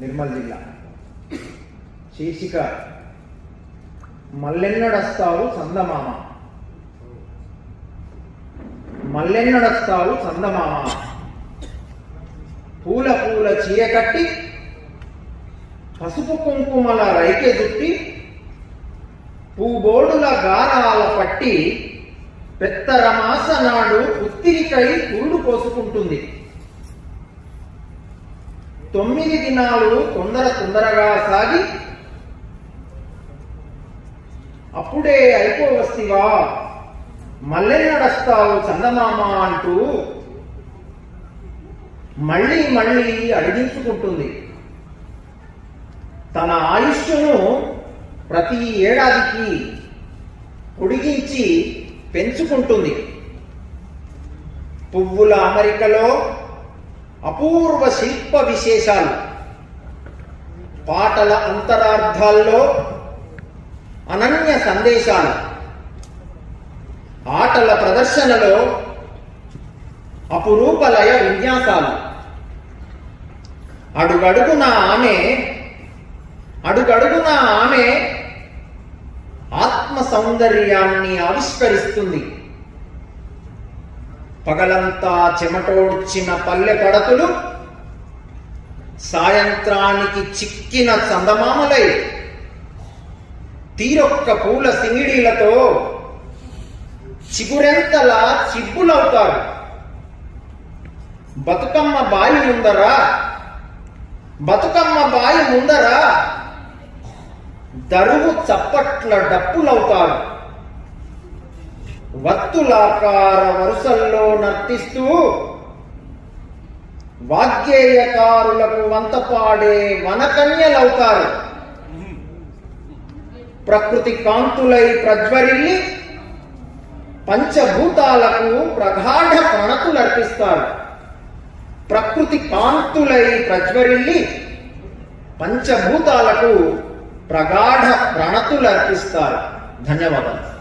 నిర్మల్ జిల్లా. శీర్షిక మల్లెన్నడస్తావు సందమామ మల్లెన్నడస్తావు సందమామ పూల పూల చీర కట్టి పసుపు కుంకుమల రైకె దుట్టి పూబోడుల గారాల పట్టి పెత్తరమాస నాడు ఉత్తిరికై పురుడు కోసుకుంటుంది. తొమ్మిది దినాలు తొందర తొందరగా సాగి అప్పుడే అయిపోవస్తివా మల్లెన్నడస్తావు చందమామ అంటూ మళ్ళీ మళ్ళీ అడిగించుకుంటుంది. తన ఆయుష్ను ప్రతి ఏడాదికి పొడిగించి పెంచుకుంటుంది. పువ్వుల అమరికలో అపూర్వ శిల్ప విశేషాలు. పాటల అంతరార్థాల్లో అనన్య సందేశాలు. ఆటల ప్రదర్శనలో అపురూపలయ విన్యాసాలు. అడుగడుగున ఆమె అడుగడుగున ఆమె ఆత్మ సౌందర్యాన్ని ఆవిష్కరిస్తుంది. పగలంతా చెమటోడ్చిన పల్లె కడతులు సాయంత్రానికి చిక్కిన చందమామలై తీరొక్క పూల సింగిడీలతో చిగురెంతలా చిబ్బులవుతారు. బతుకమ్మ బాయి ముందరా? బతుకమ్మ బాయి ముందరా? దరువు చప్పట్ల డప్పులవుతారు. వత్తులాకార వరుసల్లో నర్తిస్తూ వాగ్గేయకారులకు వంతపాడే వనకన్యలవుతారు ప్రకృతి కాంతులై ప్రజ్వరిల్లి పంచభూతాలకు ప్రగాఢ ప్రణతులర్పిస్తారు. ప్రకృతి కాంతులై ప్రజ్వరిల్లి పంచభూతాలకు ప్రగాఢ ప్రణతులర్పిస్తారు. ధన్యవాదాలు.